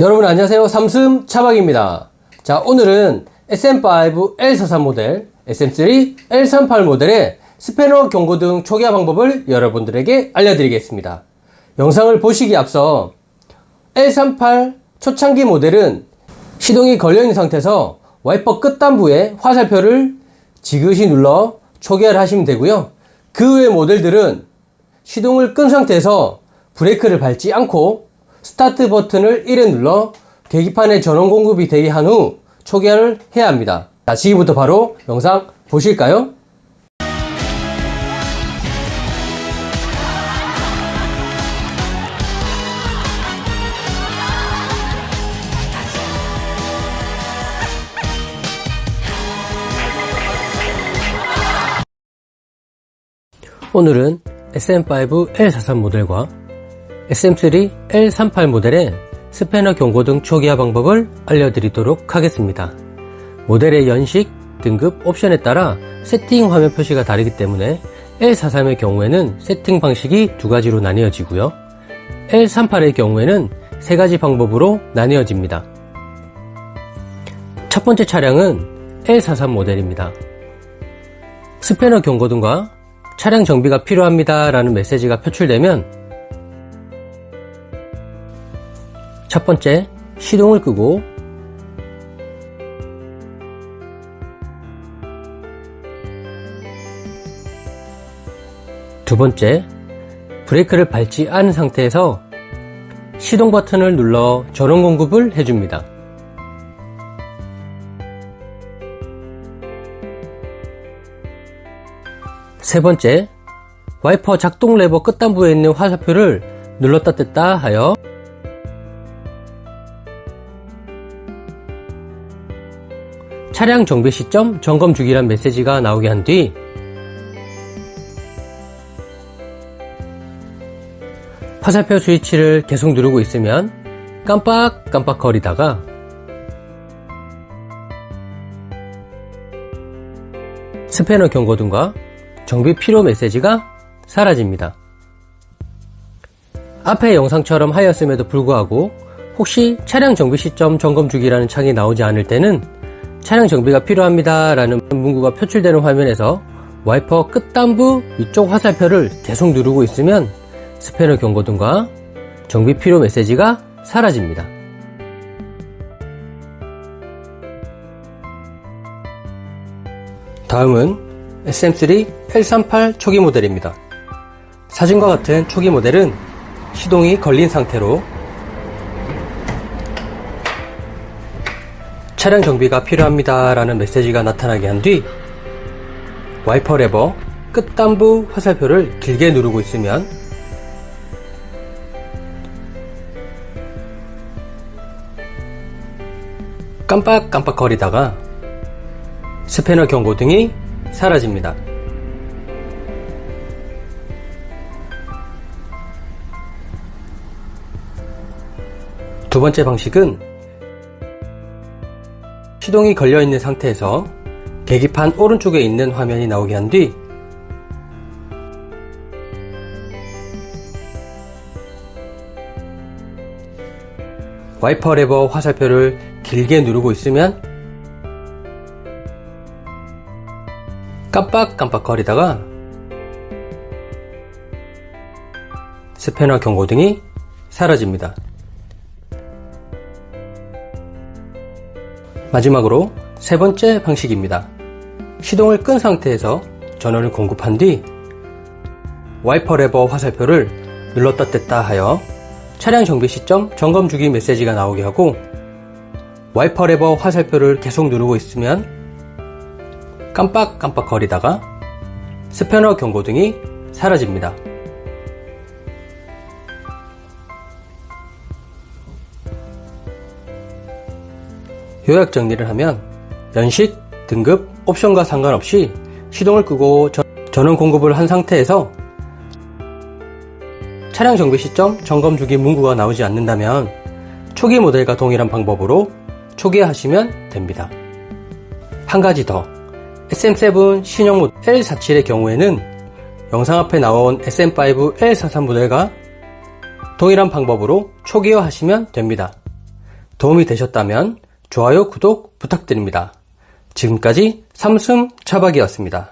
여러분 안녕하세요. 삼슴 차박입니다. 자, 오늘은 SM5 L43 모델, SM3 L38 모델의 스패너 경고 등 초기화 방법을 여러분들에게 알려드리겠습니다. 영상을 보시기 앞서 L38 초창기 모델은 시동이 걸려있는 상태에서 와이퍼 끝단부에 화살표를 지그시 눌러 초기화를 하시면 되고요. 그 외 모델들은 시동을 끈 상태에서 브레이크를 밟지 않고 스타트 버튼을 1에 눌러 계기판에 전원 공급이 되게 한후 초기화를 해야 합니다. 자, 지금부터 바로 영상 보실까요? 오늘은 SM5 L43 모델과 SM3 L38 모델의 스패너 경고 등 초기화 방법을 알려드리도록 하겠습니다. 모델의 연식, 등급, 옵션에 따라 세팅 화면 표시가 다르기 때문에 L43의 경우에는 세팅 방식이 두 가지로 나뉘어지고요. L38의 경우에는 세 가지 방법으로 나뉘어집니다. 첫 번째 차량은 L43 모델입니다. 스패너 경고등과 차량 정비가 필요합니다 라는 메시지가 표출되면 첫 번째, 시동을 끄고 두 번째, 브레이크를 밟지 않은 상태에서 시동 버튼을 눌러 전원 공급을 해줍니다. 세 번째, 와이퍼 작동 레버 끝단부에 있는 화살표를 눌렀다 뗐다 하여 차량 정비 시점 점검 주기란 메시지가 나오게 한 뒤 화살표 스위치를 계속 누르고 있으면 깜빡깜빡 거리다가 스패너 경고등과 정비 필요 메시지가 사라집니다. 앞의 영상처럼 하였음에도 불구하고 혹시 차량 정비 시점 점검 주기라는 창이 나오지 않을 때는 차량 정비가 필요합니다 라는 문구가 표출되는 화면에서 와이퍼 끝단부 위쪽 화살표를 계속 누르고 있으면 스패너 경고등과 정비 필요 메시지가 사라집니다. 다음은 SM3 L38 초기 모델입니다. 사진과 같은 초기 모델은 시동이 걸린 상태로 차량 정비가 필요합니다 라는 메시지가 나타나게 한 뒤 와이퍼 레버 끝단부 화살표를 길게 누르고 있으면 깜빡깜빡 거리다가 스패너 경고등이 사라집니다. 두 번째 방식은 시동이 걸려 있는 상태에서 계기판 오른쪽에 있는 화면이 나오게 한 뒤 와이퍼 레버 화살표를 길게 누르고 있으면 깜빡깜빡 거리다가 스패너 경고등이 사라집니다. 마지막으로 세 번째 방식입니다. 시동을 끈 상태에서 전원을 공급한 뒤 와이퍼 레버 화살표를 눌렀다 뗐다 하여 차량 정비 시점 점검 주기 메시지가 나오게 하고 와이퍼 레버 화살표를 계속 누르고 있으면 깜빡깜빡 거리다가 스패너 경고등이 사라집니다. 요약 정리를 하면 연식, 등급, 옵션과 상관없이 시동을 끄고 전- 전원 공급을 한 상태에서 차량 정비 시점 점검 주기 문구가 나오지 않는다면 초기 모델과 동일한 방법으로 초기화하시면 됩니다. 한 가지 더 SM7 신형 모델 L47의 경우에는 영상 앞에 나온 SM5 L43 모델과 동일한 방법으로 초기화하시면 됩니다. 도움이 되셨다면 좋아요, 구독 부탁드립니다. 지금까지 삼숨 차박이었습니다.